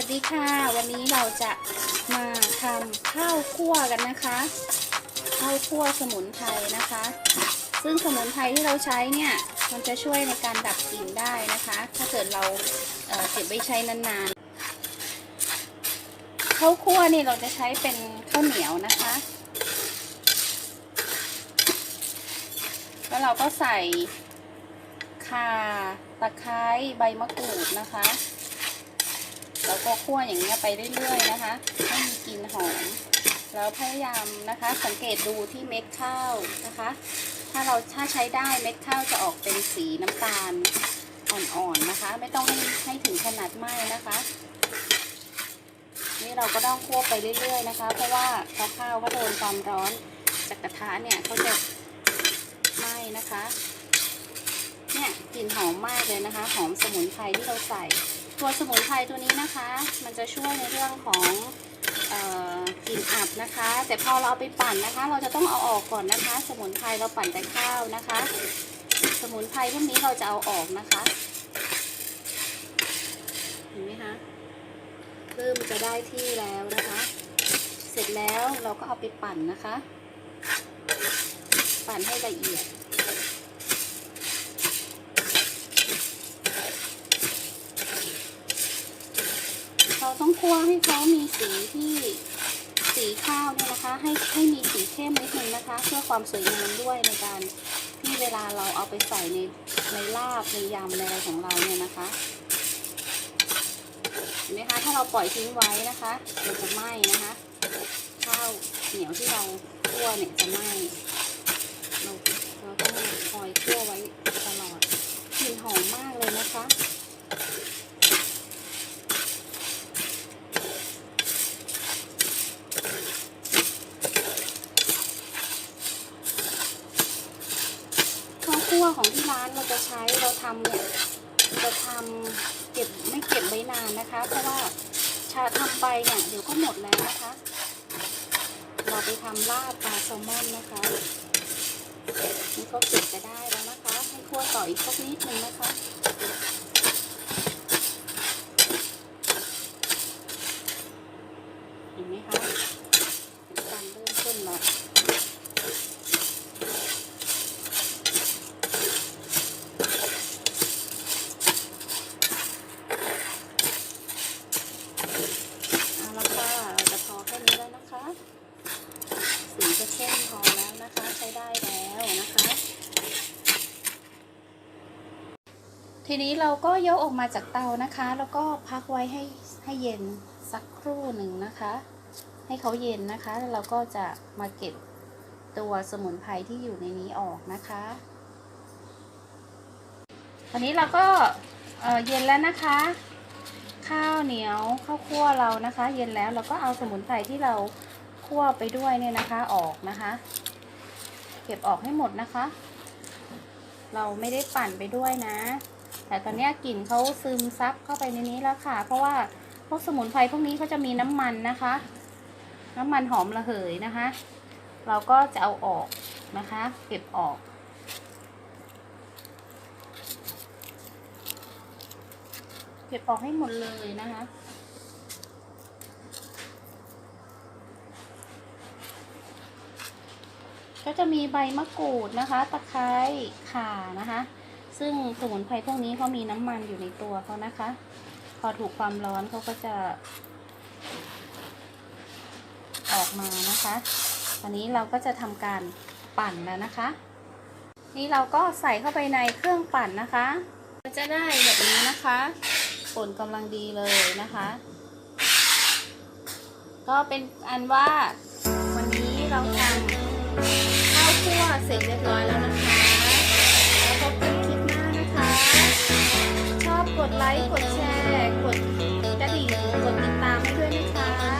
วัสดีค่ะ วันนี้เราจะมาทำข้าวคั่วกันนะคะข้าวคั่วสมุนไพรนะคะ ซึ่งสมุนไพรที่เราใช้เนี่ยมันจะช่วยในการดับกลิ่นได้นะคะ ถ้าเกิดเราเเก็บไว้ใช้นานๆข้าวคั่วนี่เราจะใช้เป็นข้าวเหนียวนะคะแล้วเราก็ใส่ข่าตะไคร้ใบมะกรูดนะคะ แล้วก็คั่วอย่างนี้ยไปเรื่อยๆนะคะให้มีกลิ่นหอมแล้วพยายามนะคะ สังเกตดูที่เม็ดข้าวนะคะ ถ้าเราถ้าใช้ได้เม็ดข้าวจะออกเป็นสีน้ำตาลอ่อนๆนะคะ ไม่ต้องให้ให้ถึงขนาดไหม้นะคะ นี่เราก็ต้องคั่วไปเรื่อยๆนะคะ เพราะว่าพอข้าวก็โดนความร้อนจากกระทะเนี่ยก็จะไหม้นะคะ เนี่ยกลิ่นหอมมากเลยนะคะ หอมสมุนไพรที่เราใส่ ตัวสมุนไพรตัวนี้นะคะ มันจะช่วยในเรื่องของกลิ่นอับนะคะ แต่พอเราเอาไปปั่นนะคะ เราจะต้องเอาออกก่อนนะคะ สมุนไพรเราปั่นแต่ข้าวนะคะ สมุนไพรพวกนี้เราจะเอาออกนะคะเห็นไหมคะเริ่มจะได้ที่แล้วนะคะ เสร็จแล้วเราก็เอาไปปั่นนะคะ ปั่นให้ละเอียด เราต้อง คั่วให้เขามีสีที่สีข้าวเนี่ยนะคะ ให้ให้มีสีเข้มนิดนึงนะคะ เพื่อความสวยงามด้วยในการที่เวลาเราเอาไปใส่ในในลาบในยำในอะไรของเราเนี่ยนะคะเห็นไหมคะถ้าเราปล่อยทิ้งไว้นะคะมันจะไหม้นะคะ ข้าวเหนียวที่เราคั่วเนี่ยจะไหม้เราเราต้องคอยคั่วไว้ตลอดกลิ่นหอมมากเลยนะคะ ข้าว คั่วของที่ร้านเราจะใช้เราทำเนี่ยจะทำเก็บไม่เก็บไว้นานนะคะ เพราะว่าชาทำไปเนี่ยเดี๋ยวก็หมดแล้วนะคะ เราไปทำลาบปลาแซลมอนนะคะนี่ก็เก็บจะได้แล้วนะคะ ให้คั่วต่ออีกสักนิดนึงนะคะ เห็นไหมคะเป็นการเริ่มขึ้นแล้ว เอาละค่ะเราจะพอแค่นี้แล้วนะคะ สีจะเข้มพอแล้ว นะคะใช้ได้แล้วนะคะ ทีนี้เราก็ยกออกมาจากเตานะคะ แล้วก็พักไว้ให้ให้เย็นสักครู่หนึ่งนะคะ ให้เขาเย็นนะคะแล้วเราก็จะมาเก็บตัวสมุนไพรที่อยู่ในนี้ออกนะคะตอนนี้เราก็เเย็นแล้วนะคะ ข้าวเหนียวข้าวคั่วเรานะคะ เย็นแล้วเราก็เอาสมุนไพรที่เราคั่วไปด้วยเนี่ยนะคะออกนะคะ เก็บออกให้หมดนะคะ เราไม่ได้ปั่นไปด้วยนะ แต่ตอนนี้กลิ่นเขาซึมซับเข้าไปในนี้แล้วค่ะ เพราะว่าพวกสมุนไพรพวกนี้เขาจะมีน้ำมันนะคะ น้ำมันหอมระเหยนะคะ เราก็จะเอาออกนะคะ เก็บออกเก็บออกให้หมดเลยนะคะ ก็จะมีใบมะกรูดนะคะ ตะไคร้ข่านะคะ ซึ่งสมุนไพรพวกนี้เขามีน้ำมันอยู่ในตัวเขานะคะ พอถูกความร้อนเขาก็จะ ออกมานะคะตอนนี้เราก็จะทำการปั่นแล้วนะคะ นี่เราก็ใส่เข้าไปในเครื่องปั่นนะคะมันจะได้แบบนี้นะคะป่นกำลังดีเลยนะคะ ก็เป็นอันว่าวันนี้เราทำ เสร็จเรียบร้อยแล้วนะคะ แล้วพบกันคลิปหน้านะคะ ชอบกดไลค์ กดแชร์ กดกระดิ่ง กดติดตามให้ด้วยนะคะ